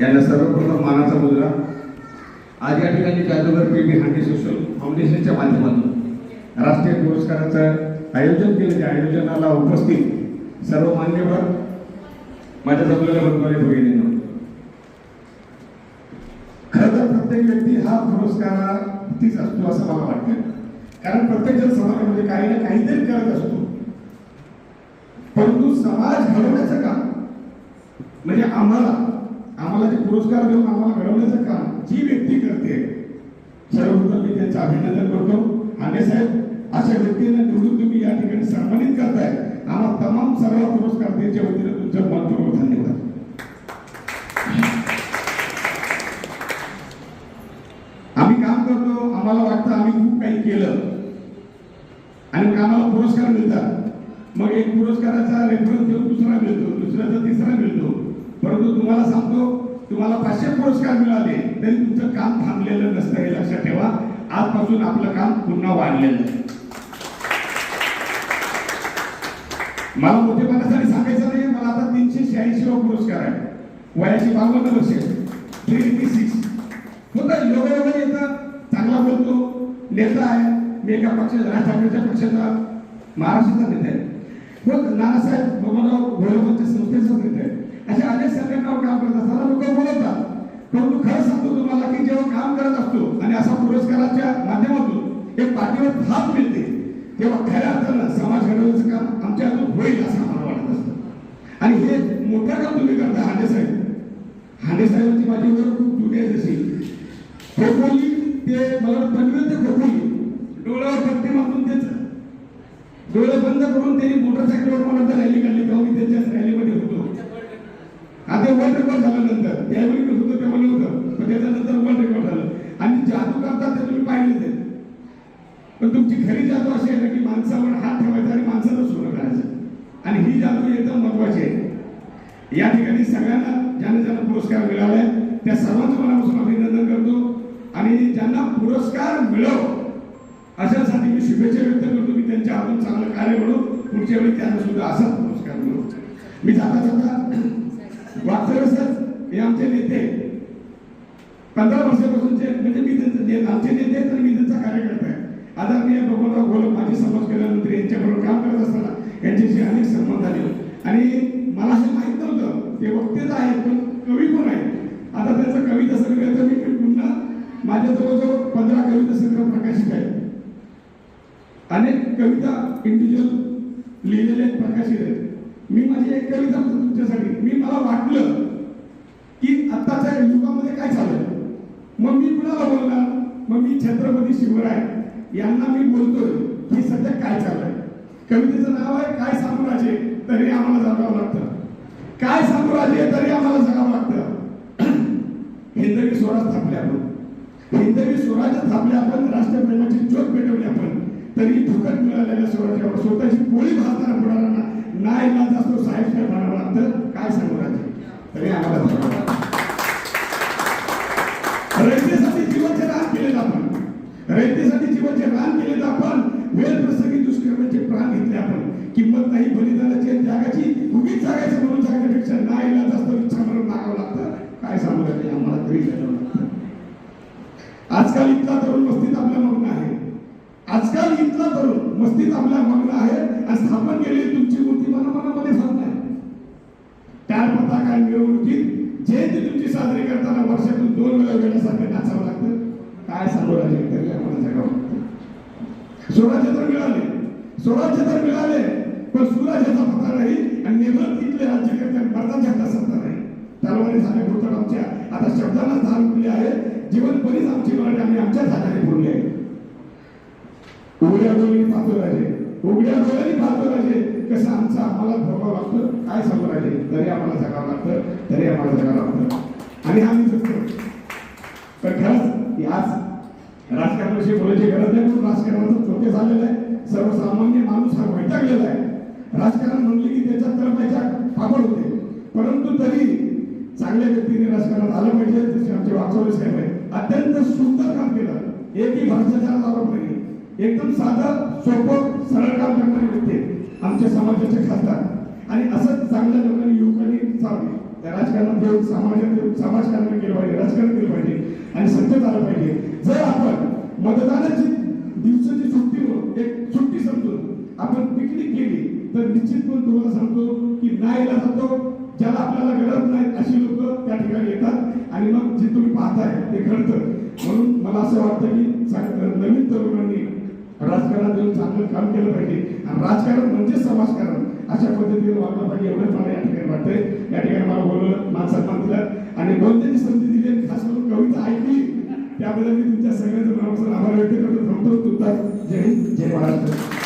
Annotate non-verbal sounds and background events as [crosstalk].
यांना सर्वप्रथम मानाचा मुद्रा. आज या ठिकाणी जादूगर पी. बी. हांडी सोशल फाउंडेशनच्या माध्यमातून राष्ट्रीय पुरस्काराचं आयोजन केलं. त्या आयोजनाला उपस्थित सर्व मान्यवर माझ्या जमलेल्या बंधुवाले भगिनींना. खरं तर प्रत्येक व्यक्ती हा पुरस्कारातीच असतो असं मला वाटतं. कारण प्रत्येक जण समाजामध्ये काही ना काहीतरी करत असतो. परंतु समाज घडवण्याचं काम म्हणजे आम्हाला आम्हाला जे पुरस्कार देऊन आम्हाला घडवण्याचं काम जी व्यक्ती करते सर्वप्रथम मी त्यांचं अभिनंदन करतो. आणि साहेब अशा व्यक्तींना निवडून तुम्ही या ठिकाणी सन्मानित करताय. आम्हाला तमाम सर्व पुरस्कार द्यायच्या वतीने तुमचं मनपूर्वक धन्यवाद. आम्ही काम करतो आम्हाला वाटतं आम्ही खूप काही केलं. आणि कामाला पुरस्कार मिळतात. मग एक पुरस्काराचा रेफरन्स देऊन दुसरा मिळतो दुसऱ्याचा तिसरा मिळतो. परंतु तुम्हाला सांगतो तुम्हाला पाचशे पुरस्कार मिळाले तरी तुमचं काम थांबलेलं नसतं हे लक्षात ठेवा. आजपासून आपलं काम पुन्हा वाढलेलं आहे. मला मोठेपणासाठी सांगायचं नाही मला आता तीनशे शहाऐंशी वा पुरस्कार आहे. वयाची बावन्न वर्षे. थ्री एटी सिक्स होतं योगा योगा येतं. चांगला बोलतो. नेता आहे. मी एका पक्षाचा राज ठाकरेच्या पक्षाचा महाराष्ट्राचा नेता आहे. हो नानासाहेब बबनराव घोळवणच्या संस्थेचा नेता अशा अनेक संघटनावर काम करत असताना लोक बोलतात. परंतु खरं सांगतो तुम्हाला की जेव्हा काम करत असतो आणि असा पुरस्काराच्या माध्यमातून एक पाठीवर थाप मिळते तेव्हा खऱ्या अर्थानं समाज घडवण्याचं काम आमच्या हातून होईल असं आम्हाला वाटत असतं. आणि हे मोठं काम तुम्ही करता हांडे साहेब. हांडे साहेबांची माझी ओळख खूप जुनी आहे जशी खोपोली ते मला वाटतं पनवेल ते खोपोली डोळ्यावर पट्टी मारून त्याच डोळे बंद करून त्यांनी मोटरसायकलवर मला रॅली काढली तेव्हा मी त्यांच्या रॅलीमध्ये आता वर्ल्ड रेकॉर्ड झालं नंतर त्यावेळी मी होतो तेव्हा नव्हतं पण त्याच्यानंतर वर्ल्ड रेकॉर्ड झालं. आणि जादू करतात ते तुम्ही पाहिले ते. पण तुमची खरी जादू अशी आहे ना की माणसावर हात ठेवायचा आणि माणसाचं सुरू करायचं आणि ही जादू एकदम महत्वाची आहे. या ठिकाणी सगळ्यांना ज्यांना ज्यांना पुरस्कार मिळाला आहे त्या सर्वांचं मनापासून अभिनंदन करतो. आणि ज्यांना पुरस्कार मिळव अशासाठी मी शुभेच्छा व्यक्त करतो मी त्यांच्या हातून चांगलं कार्य म्हणून पुढच्या वेळी त्यांना सुद्धा असाच पुरस्कार मिळव मी जाता जाता वागचौरे हे आमचे नेते. पंधरा वर्षापासूनचे म्हणजे मी त्यांचे आमचे नेते तर मी त्यांचा कार्यकर्ता आहे. आदरणीय बबनराव गोलक माजी समाज कल्याण मंत्री यांच्याबरोबर काम करत असताना यांच्याशी अनेक संबंध आले. आणि मला हे माहीत नव्हतं. ते वक्तेच आहेत पण कवी पण आहेत? आता त्यांचं कविता संग्रह तर मी पुन्हा माझ्या जवळजवळ पंधरा कविता संग्रह प्रकाशित आहेत. अनेक कविता इंडिव्हिज्युअल लिहिलेले आहेत प्रकाशित आहेत. मी माझी एक कविता सांगतो तुमच्यासाठी. मी मला वाटलं की आत्ताच्या युगामध्ये काय चाललंय? मग मी कुणाला बोलणार? मग मी छत्रपती शिवराय यांना मी बोलतोय की सध्या काय चाललंय? कवितेचं नाव आहे काय साम्राज्य तरी आम्हाला जगावं लागतं. काय साम्राज्य तरी आम्हाला जगावं लागतं. [clears throat] हिंदवी स्वराज थांबले आपण. हिंदवी स्वराज थांबले आपण राष्ट्रप्रेमाची ज्योत पेटवली आपण. तरी फुकट मिळालेल्या स्वराज्यावर स्वतःची पोळी भाजणाऱ्या जास्त साहेब म्हणावं लागतं काय सांगू राजे? तरी आम्हाला जगावं रयतेसाठी जीवाचे रान केलेत आपण. रयतेसाठी जीवाचे रान केले आपण. वेळ प्रसंगी दुष्कर्माचे प्राण घेतले आपण. किंमत नाही बलिदानाची आणि त्यागाची. उगीच जागायचं म्हणून सांगण्यापेक्षा नाही ना जास्त इच्छा म्हणून मागावं लागतं. काय सांगू राहिले आम्हाला तरी करावं लागतं. आजकाल इतका तरुण मस्तीत आपल्या मग्न आहे. आजकाल इतका तरुण मस्तीत आपल्या मग्न आहे. आणि स्थापन केलेली तुमची मूर्ती मनामनामध्ये भरत नाही जयंती तुमची साजरी करताना वर्षातून दोन वेळा वेळासारखं नाचावं लागतं काय सांगू राहिले तरी आपण जगाव लागतं स्वराज्य तर मिळाले स्वराज्य तर मिळाले पण सुराज्याचा पत्ता नाही आणि नेमक तिथले राज्यकर्ते आणि मर्दाच्या हातात सत्ता नाही. तलवारी झाले भूतड आमच्या. आता शब्दाला धार उठली आहे? जीवन बरीच आमची मराठी आम्ही आमच्याच हाताने बोलली आहे. उघड्या डोळ्यांनी पाहतो राजे उघड्या डोळ्यांनी पाहतो राजे कसं आमचं आम्हाला भोगावं लागतं काय सांगू राहिले? तरी आम्हाला जगावं लागतं तरी आम्हाला जगावं लागतं. आणि आम्ही जगतो तर खरंच याच राजकारणाविषयी बोलायची गरज नाही म्हणून राजकारणाचं चोटे झालेलं आहे. सर्वसामान्य माणूस हा वैतागलेला आहे. राजकारण म्हणले की त्याच्यात तर त्याच्यात पापड होते. परंतु तरी चांगल्या व्यक्तीने राजकारणात आलं पाहिजे जसे आमचे वाचवले साहेब आहे अत्यंत सुंदर काम केलं. एकही भ्रष्टाचाराचा आरोप नाही. एकदम साधं सोपं सरळ काम करणारे व्यक्ती. आमच्या समाजाचे खासदार. आणि असंच चांगल्या लोकांनी युवकांनी चालले राजकारणात येऊन समाजात येऊन समाजकारण केलं पाहिजे राजकारण केलं पाहिजे. आणि सत्य झालं पाहिजे. जर आपण मतदानाची दिवसाची सुट्टी एक सुट्टी समजून आपण पिकनिक केली तर निश्चितपणे तुम्हाला सांगतो की नाहीला जातो. ज्याला आपल्याला गरज नाही अशी लोक त्या ठिकाणी येतात. आणि मग जे तुम्ही पाहताय ते घडतं म्हणून मला असं वाटतं की नवीन तरुणांनी राजकारणात येऊन चांगलं काम केलं पाहिजे. आणि अशा पद्धतीने वागलं पाहिजे एवढंच मला या ठिकाणी वाटतंय. या ठिकाणी मला बोलवलं मान सन्मान दिला. आणि बोलण्याची संधी दिली आणि खास करून कविता ऐकली. त्याबद्दल मी तुमच्या सगळ्यांचं मनापासून आभार व्यक्त करतो. थांबतो. तुमचा जय हिंद जय महाराष्ट्र.